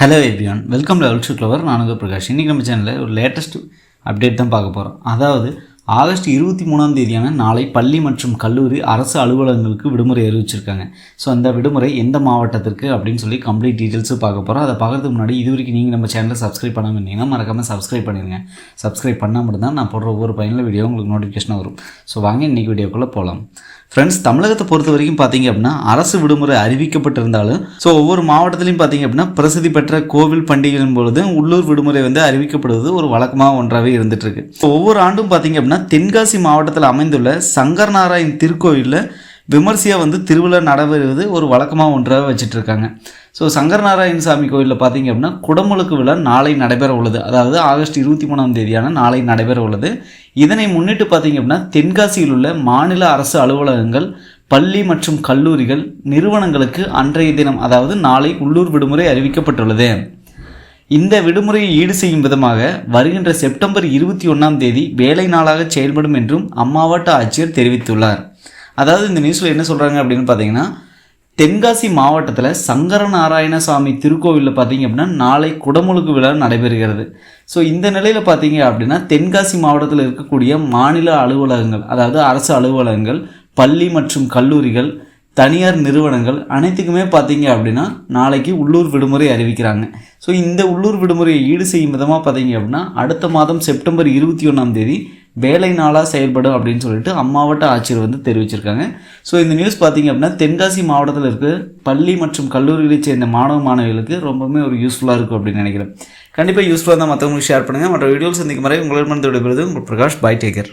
Hello everyone welcome to ultra clever நான் பிரகாஷ். இன்றைக்கி நம்ம சேனலில் ஒரு லேட்டஸ்ட் அப்டேட் தான் பார்க்க போகிறோம் அதாவது ஆகஸ்ட் இருபத்தி மூணாம் தேதியான நாளை பள்ளி மற்றும் கல்லூரி அரசு அலுவலகங்களுக்கு விடுமுறை அறிவிச்சிருக்காங்க. ஸோ அந்த விடுமுறை எந்த மாவட்டத்திற்கு அப்படின்னு சொல்லி கம்ப்ளீட் டீட்டெயில்ஸு பார்க்க போகிறோம் அதை பார்க்குறதுக்கு முன்னாடி இது வரைக்கும் நீங்கள் நம்ம சேனலை சப்ஸ்கிரைப் பண்ணாமல் இருந்தீங்கன்னா மறக்காமல் சப்ஸ்கிரைப் பண்ணிடுங்க. சப்ஸ்கிரைப் பண்ணால் மட்டும்தான் நான் போடுற ஒவ்வொரு பயனுள்ள வீடியோ உங்களுக்கு நோட்டிஃபிகேஷன் வரும். ஸோ வாங்க இன்றைக்கி வீடியோக்குள்ளே போகலாம் ஃப்ரெண்ட்ஸ் தமிழகத்தை பொறுத்த வரைக்கும் பார்த்தீங்க அப்படின்னா அரசு விடுமுறை அறிவிக்கப்பட்டிருந்தாலும் ஸோ ஒவ்வொரு மாவட்டத்திலையும் பார்த்தீங்க அப்படின்னா பிரசித்தி பெற்ற கோவில் பண்டிகையின் பொழுது உள்ளூர் விடுமுறை வந்து அறிவிக்கப்படுவது ஒரு வழக்கமாக ஒன்றாகவே இருந்துட்டு இருக்கு. ஒவ்வொரு ஆண்டும் பார்த்தீங்க அப்படின்னா தென்காசி மாவட்டத்தில் அமைந்துள்ள சங்கர் நாராயண் திருக்கோயிலில் விமர்சையாக வந்து திருவிழா நடைபெறுவது ஒரு வழக்கமாக ஒன்றாக வச்சுட்டு இருக்காங்க ஸோ சங்கரநாராயண சாமி கோயிலில் பார்த்தீங்க அப்படின்னா குடமுழுக்கு விழா நாளை நடைபெற உள்ளது. அதாவது ஆகஸ்ட் இருபத்தி மூணாம் தேதியான நாளை நடைபெற உள்ளது. இதனை முன்னிட்டு பார்த்தீங்க அப்படின்னா தென்காசியில் உள்ள மாநில அரசு அலுவலகங்கள் பள்ளி மற்றும் கல்லூரிகள் நிறுவனங்களுக்கு அன்றைய தினம் அதாவது நாளை உள்ளூர் விடுமுறை அறிவிக்கப்பட்டுள்ளது. இந்த விடுமுறையை ஈடு செய்யும் விதமாக வருகின்ற செப்டம்பர் இருபத்தி ஒன்றாம் தேதி வேலை நாளாக செயல்படும் என்றும் அம்மாவட்ட ஆட்சியர் தெரிவித்துள்ளார். அதாவது இந்த நியூஸில் என்ன சொல்கிறாங்க அப்படின்னு பார்த்தீங்கன்னா தென்காசி மாவட்டத்தில் சங்கர நாராயணசாமி திருக்கோவிலில் பார்த்தீங்க அப்படின்னா நாளை குடமுழுக்கு விழா நடைபெறுகிறது. ஸோ இந்த நிலையில் பார்த்தீங்க அப்படின்னா தென்காசி மாவட்டத்தில் இருக்கக்கூடிய மாநில அலுவலகங்கள் அதாவது அரசு அலுவலகங்கள் பள்ளி மற்றும் கல்லூரிகள் தனியார் நிறுவனங்கள் அனைத்துக்குமே பார்த்தீங்க அப்படின்னா நாளைக்கு உள்ளூர் விடுமுறை அறிவிக்கிறாங்க. ஸோ இந்த உள்ளூர் விடுமுறையை ஈடு செய்யும் விதமாக பார்த்தீங்க அப்படின்னா அடுத்த மாதம் செப்டம்பர் இருபத்தி ஒன்றாம் தேதி வேலை நாளாக செயல்படும் அப்படின்னு சொல்லிட்டு அம்மாவட்ட ஆட்சியர் வந்து தெரிவிச்சிருக்காங்க. ஸோ இந்த நியூஸ் பார்த்தீங்க அப்படின்னா தென்காசி மாவட்டத்தில் இருக்க. பள்ளி மற்றும் கல்லூரிகளைச் சேர்ந்த மாணவ மாணவிகளுக்கு ரொம்பவுமே ஒரு யூஸ்ஃபுல்லாக இருக்கும் அப்படின்னு நினைக்கிறேன். கண்டிப்பாக யூஸ்ஃபுல்லாக தான் மற்றவங்களுக்கு ஷேர் பண்ணுங்கள் மற்ற வீடியோஸ் சந்திக்கும் வரை உங்களிடமிருந்து விடைபெறுவது உங்கள் பிரகாஷ் பை டேக்கர்